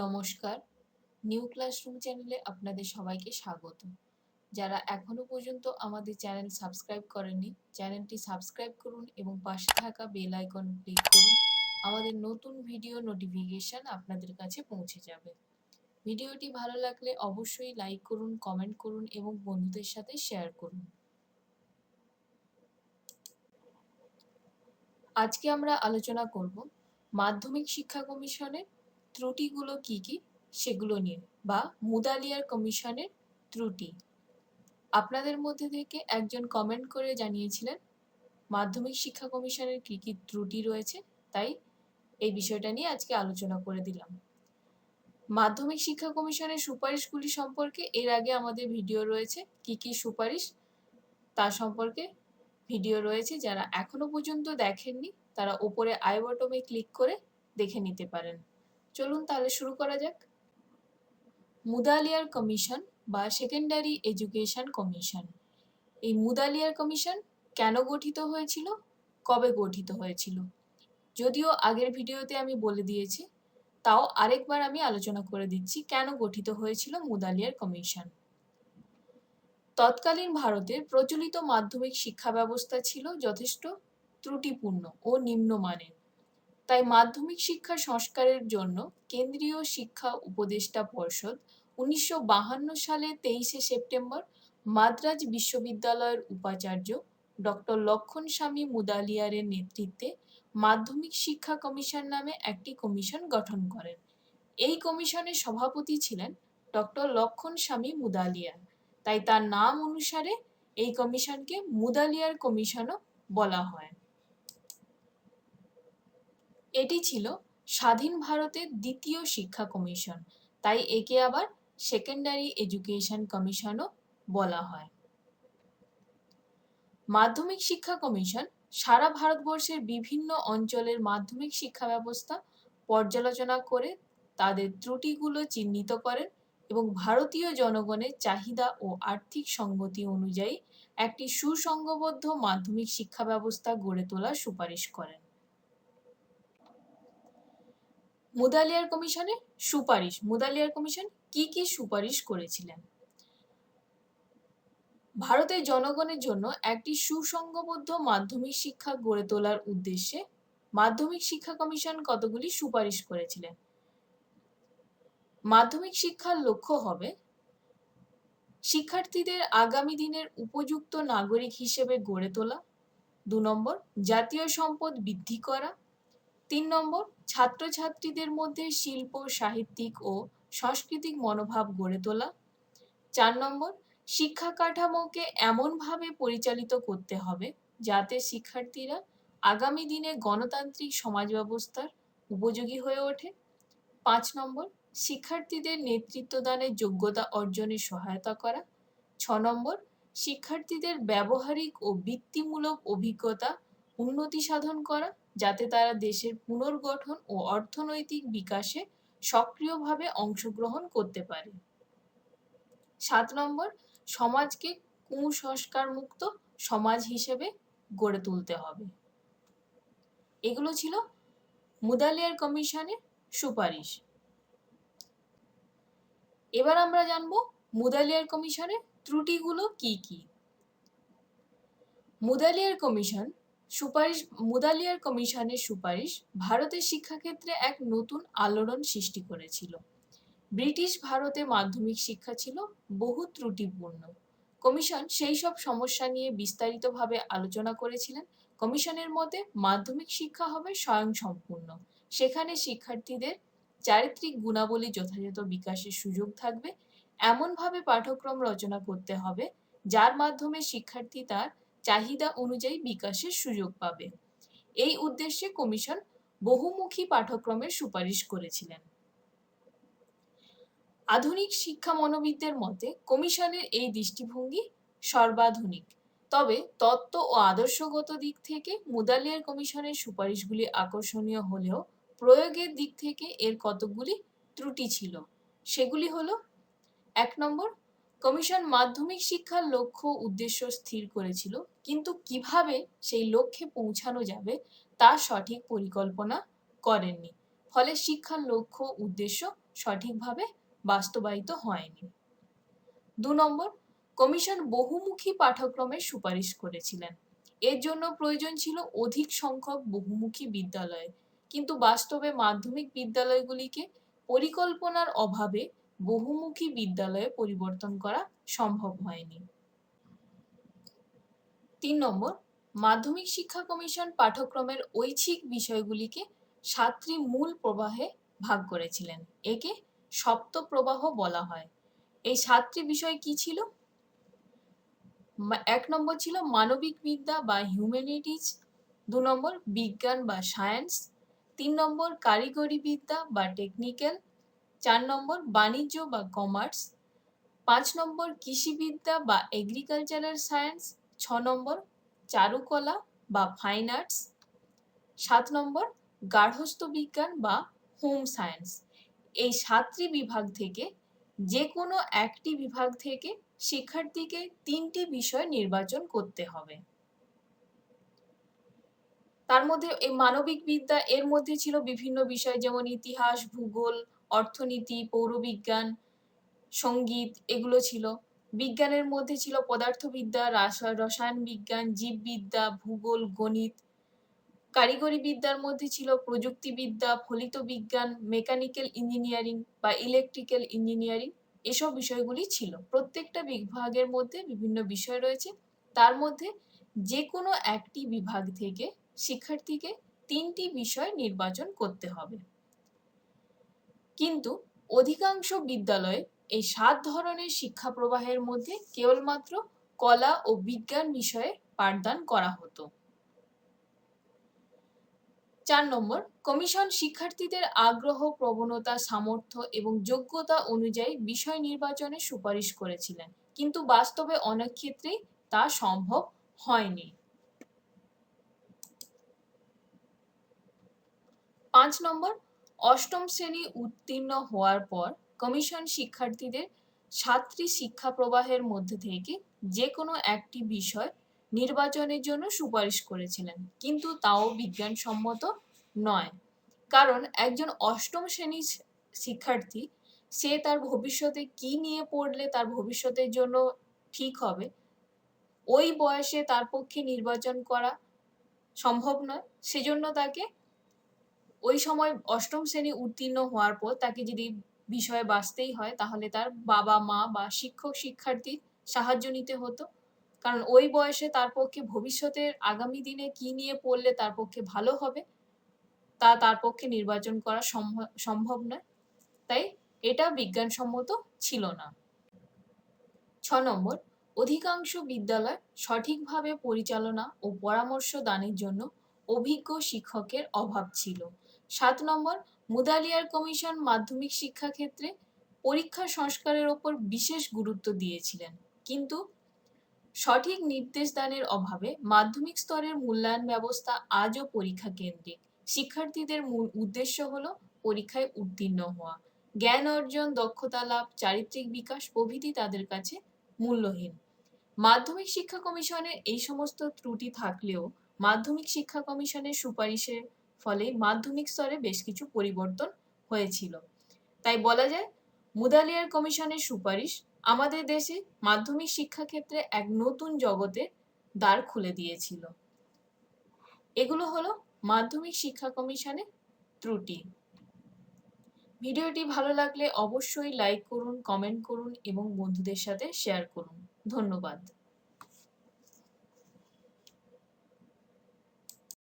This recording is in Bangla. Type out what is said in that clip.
নমস্কার। নিউ ক্লাসরুম চ্যানেলে আপনাদের সবাইকে স্বাগত। যারা এখনও পর্যন্ত আমাদের চ্যানেল সাবস্ক্রাইব করেননি, চ্যানেলটি সাবস্ক্রাইব করুন এবং পাশে থাকা বেল আইকন ক্লিক করুন। আমাদের নতুন ভিডিও নোটিফিকেশন আপনাদের কাছে পৌঁছে যাবে। ভিডিওটি ভালো লাগলে অবশ্যই লাইক করুন, কমেন্ট করুন এবং বন্ধুদের সাথে শেয়ার করুন। আজকে আমরা আলোচনা করব মাধ্যমিক শিক্ষা কমিশনের ত্রুটিগুলো কি কি? সেগুলো নিয়ে বা মুদালিয়ার কমিশনের ত্রুটি। আপনাদের মধ্যে থেকে একজন কমেন্ট করে জানিয়েছিলেন, মাধ্যমিক শিক্ষা কমিশনের কি কি ত্রুটি রয়েছে? তাই এই বিষয়টা নিয়ে আজকে আলোচনা করে দিলাম। মাধ্যমিক শিক্ষা কমিশনের সুপারিশগুলি সম্পর্কে এর আগে আমাদের ভিডিও রয়েছে। কি কি সুপারিশ? তা সম্পর্কে ভিডিও রয়েছে। যারা এখনও পর্যন্ত দেখেননি, তারা ওপরে আই বটমে ক্লিক করে দেখে নিতে পারেন। চলুন তাহলে শুরু করা যাক। মুদালিয়ার কমিশন বা সেকেন্ডারি এডুকেশন কমিশন। এই মুদালিয়ার কমিশন কেন গঠিত হয়েছিল? কবে গঠিত হয়েছিল? যদিও আগের ভিডিওতে আমি বলে দিয়েছি, তাও আরেকবার আমি আলোচনা করে দিচ্ছি কেন গঠিত হয়েছিল মুদালিয়ার কমিশন। তৎকালীন ভারতের প্রচলিত মাধ্যমিক শিক্ষা ব্যবস্থা ছিল যথেষ্ট ত্রুটিপূর্ণ ও নিম্নমানের। তাই মাধ্যমিক শিক্ষা সংস্কারের জন্য কেন্দ্রীয় শিক্ষা উপদেষ্টা পর্ষদ উনিশশো সালে তেইশে সেপ্টেম্বর মাদ্রাজ বিশ্ববিদ্যালয়ের উপাচার্য ডক্টর লক্ষণ স্বামী মুদালিয়ারের নেতৃত্বে মাধ্যমিক শিক্ষা কমিশন নামে একটি কমিশন গঠন করেন। এই কমিশনের সভাপতি ছিলেন ডক্টর লক্ষণ স্বামী মুদালিয়ার। তাই তার নাম অনুসারে এই কমিশনকে মুদালিয়ার কমিশনও বলা হয়। এটি ছিল স্বাধীন ভারতের দ্বিতীয় শিক্ষা কমিশন। তাই একে আবার সেকেন্ডারি এডুকেশন কমিশনও বলা হয়। মাধ্যমিক শিক্ষা কমিশন সারা ভারতবর্ষের বিভিন্ন অঞ্চলের মাধ্যমিক শিক্ষা ব্যবস্থা পর্যালোচনা করে তাদের ত্রুটিগুলো চিহ্নিত করেন এবং ভারতীয় জনগণের চাহিদা ও আর্থিক সঙ্গতি অনুযায়ী একটি সুসংঘবদ্ধ মাধ্যমিক শিক্ষা ব্যবস্থা গড়ে তোলার সুপারিশ করেন। মুদালিয়ার কমিশনের সুপারিশ, মুদালিয়ার কমিশন কি কি সুপারিশ করেছিলেন? ভারতের জনগণের জন্য একটি সুসংঘবদ্ধ মাধ্যমিক শিক্ষা গড়ে তোলার উদ্দেশ্যে মাধ্যমিক শিক্ষা কমিশন কতগুলি সুপারিশ করেছিলেন? মাধ্যমিক শিক্ষার লক্ষ্য হবে শিক্ষার্থীদের আগামী দিনের উপযুক্ত নাগরিক হিসেবে গড়ে তোলা। দু নম্বর, জাতীয় সম্পদ বৃদ্ধি করা। তিন নম্বর, ছাত্রছাত্রীদের মধ্যে শিল্প, সাহিত্যিক ও সাংস্কৃতিক মনোভাব গড়ে তোলা। চার নম্বর, শিক্ষা কাঠামোকে এমনভাবে পরিচালিত করতে হবে যাতে শিক্ষার্থীরা আগামী দিনে গণতান্ত্রিক সমাজ ব্যবস্থার উপযোগী হয়ে ওঠে। পাঁচ নম্বর, শিক্ষার্থীদের নেতৃত্বদানের যোগ্যতা অর্জনে সহায়তা করা। ছ নম্বর, শিক্ষার্থীদের ব্যবহারিক ও বৃত্তিমূলক অভিজ্ঞতা উন্নতি সাধন করা। যাতে তারা দেশের পুনর্গঠন ও অর্থনৈতিক বিকাশে সক্রিয়ভাবে অংশগ্রহণ করতে পারে। সাত নম্বর, সমাজকে কুসংস্কার মুক্ত সমাজ হিসেবে গড়ে তুলতে হবে। এগুলো ছিল মুদালিয়ার কমিশনের সুপারিশ। এবার আমরা জানব মুদালিয়ার কমিশনের ত্রুটিগুলো কি কি? মুদালিয়ার কমিশন সুপারিশ, মুদালিয়ার কমিশনের সুপারিশ ভারতের শিক্ষাক্ষেত্রে এক নতুন আলোড়ন সৃষ্টি করেছিল। ব্রিটিশ ভারতে মাধ্যমিক শিক্ষা ছিল বহু ত্রুটিপূর্ণ। কমিশন সেই সব সমস্যা নিয়ে বিস্তারিতভাবে আলোচনা করেছিলেন। কমিশনের মতে, মাধ্যমিক শিক্ষা হবে স্বয়ংসম্পূর্ণ। সেখানে শিক্ষার্থীদের চারিত্রিক গুণাবলী যথাযথ বিকাশের সুযোগ থাকবে। এমনভাবে পাঠ্যক্রম রচনা করতে হবে, যার মাধ্যমে শিক্ষার্থী তার চাহিদা অনুযায়ী বিকাশের সুযোগ পাবে। এই উদ্দেশ্যে কমিশন বহুমুখী পাঠ্যক্রমের সুপারিশ করেছিলেন। আধুনিক শিক্ষা মনোবিদদের মতে, কমিশনের এই দৃষ্টিভঙ্গি সর্বাধুনিক। তবে তত্ত্ব ও আদর্শগত দিক থেকে মুদালিয়ার কমিশনের সুপারিশগুলি আকর্ষণীয় হলেও প্রয়োগের দিক থেকে এর কতকগুলি ত্রুটি ছিল, সেগুলি হলো, এক নম্বর কমিশন মাধ্যমিক শিক্ষার লক্ষ্য উদ্দেশ্য স্থির করেছিল, কিন্তু কীভাবে সেই লক্ষ্যে পৌঁছানো যাবে তার সঠিক পরিকল্পনা করেননি। ফলে শিক্ষার লক্ষ্য উদ্দেশ্য সঠিকভাবে বাস্তবায়িত হয়নি। দু নম্বর, কমিশন বহুমুখী পাঠ্যক্রমের সুপারিশ করেছিলেন। এর জন্য প্রয়োজন ছিল অধিক সংখ্যক বহুমুখী বিদ্যালয়। কিন্তু বাস্তবে মাধ্যমিক বিদ্যালয়গুলিকে পরিকল্পনার অভাবে বহুমুখী বিদ্যালয়ে পরিবর্তন করা সম্ভব হয়নি। তিন নম্বর, মাধ্যমিক শিক্ষা কমিশন পাঠ্যক্রমের ঐচ্ছিক বিষয়গুলিকে সাতটি মূল প্রবাহে ভাগ করেছিলেন। একে সপ্ত প্রবাহ বলা হয়। এই সাতটি বিষয় কি ছিল? এক নম্বর ছিল মানবিক বিদ্যা বা হিউম্যানিটিজ দু নম্বর বিজ্ঞান বা সায়েন্স, তিন নম্বর কারিগরি বিদ্যা বা টেকনিক্যাল চার নম্বর বাণিজ্য বা কমার্স পাঁচ নম্বর কৃষিবিদ্যা বা এগ্রিকালচারাল সায়েন্স ছ নম্বর চারুকলা বা ফাইন আর্টস সাত নম্বর গার্হস্থ্য বিজ্ঞান বা হোম সায়েন্স এই সাতটি বিভাগ থেকে যে কোনো একটি বিভাগ থেকে শিক্ষার্থীকে তিনটি বিষয় নির্বাচন করতে হবে। তার মধ্যে এই মানবিক বিদ্যা, এর মধ্যে ছিল বিভিন্ন বিষয় যেমন ইতিহাস, ভূগোল অর্থনীতি, পৌরবিজ্ঞান, সংগীত এগুলো ছিল। বিজ্ঞানের মধ্যে ছিল পদার্থবিদ্যা, রাসা- রসায়ন বিজ্ঞান জীববিদ্যা, ভূগোল, গণিত। কারিগরি বিদ্যার মধ্যে ছিল প্রযুক্তিবিদ্যা ফলিত বিজ্ঞান মেকানিক্যাল ইঞ্জিনিয়ারিং বা ইলেকট্রিক্যাল ইঞ্জিনিয়ারিং। এসব বিষয়গুলি ছিল। প্রত্যেকটা বিভাগের মধ্যে বিভিন্ন বিষয় রয়েছে। তার মধ্যে যে কোনো একটি বিভাগ থেকে শিক্ষার্থীকে তিনটি বিষয় নির্বাচন করতে হবে। কিন্তু অধিকাংশ বিদ্যালয়ে এই সাত ধরনের শিক্ষা প্রবাহের মধ্যে কেবলমাত্র কলা ও বিজ্ঞান বিষয়ে পাঠদান করা হতো। চার নম্বর, কমিশন শিক্ষার্থীদের আগ্রহ, প্রবণতা, সামর্থ্য এবং যোগ্যতা অনুযায়ী বিষয় নির্বাচনে সুপারিশ করেছিলেন। কিন্তু বাস্তবে অনেক ক্ষেত্রেই তা সম্ভব হয়নি। পাঁচ নম্বর অষ্টম শ্রেণি উত্তীর্ণ হওয়ার পর কমিশন শিক্ষার্থীদের সাতটি শিক্ষা প্রবাহের মধ্যে থেকে যে কোনো একটি বিষয় নির্বাচনের জন্য সুপারিশ করেছিলেন। কিন্তু তাও বিজ্ঞানসম্মত নয়। কারণ একজন অষ্টম শ্রেণির শিক্ষার্থী, সে তার ভবিষ্যতে কি নিয়ে পড়লে তার ভবিষ্যতের জন্য ঠিক হবে, ওই বয়সে তার পক্ষে নির্বাচন করা সম্ভব নয়। সেজন্য তাকে ওই সময় অষ্টম শ্রেণি উত্তীর্ণ হওয়ার পর তাকে যদি বিষয়ে বাঁচতেই হয়, তাহলে তার বাবা, মা বা শিক্ষক শিক্ষার্থীর সাহায্য নিতে হতো। কারণ ওই বয়সে তার পক্ষে ভবিষ্যতের আগামী দিনে কি নিয়ে পড়লে তার পক্ষে ভালো হবে, তা তার পক্ষে নির্বাচন করা সম্ভব নয়। তাই এটা বিজ্ঞানসম্মত ছিল না। ছ নম্বর, অধিকাংশ বিদ্যালয় সঠিকভাবে পরিচালনা ও পরামর্শ দানের জন্য অভিজ্ঞ শিক্ষকের অভাব ছিল। সাত নম্বর, মুদালিয়ার কমিশন মাধ্যমিক শিক্ষা ক্ষেত্রে পরীক্ষা সংস্কারের ওপর বিশেষ গুরুত্ব দিয়েছিলেন। কিন্তু সঠিক নির্দেশদানের অভাবে মাধ্যমিক স্তরের মূল্যায়ন ব্যবস্থা আজও পরীক্ষা কেন্দ্রিক। শিক্ষার্থীদের মূল উদ্দেশ্য হলো পরীক্ষায় উত্তীর্ণ হওয়া। জ্ঞান অর্জন, দক্ষতা লাভ, চারিত্রিক বিকাশ প্রভৃতি তাদের কাছে মূল্যহীন। মাধ্যমিক শিক্ষা কমিশনের এই সমস্ত ত্রুটি থাকলেও মাধ্যমিক শিক্ষা কমিশনের সুপারিশের ফলে মাধ্যমিক স্তরে বেশ কিছু পরিবর্তন হয়েছিল। তাই বলা যায়, মুদালিয়ার কমিশনের সুপারিশ আমাদের দেশে মাধ্যমিক শিক্ষা ক্ষেত্রে এক নতুন জগতের দ্বার খুলে দিয়েছিল। এগুলো হলো মাধ্যমিক শিক্ষা কমিশনের ত্রুটি। ভিডিওটি ভালো লাগলে অবশ্যই লাইক করুন, কমেন্ট করুন এবং বন্ধুদের সাথে শেয়ার করুন। ধন্যবাদ।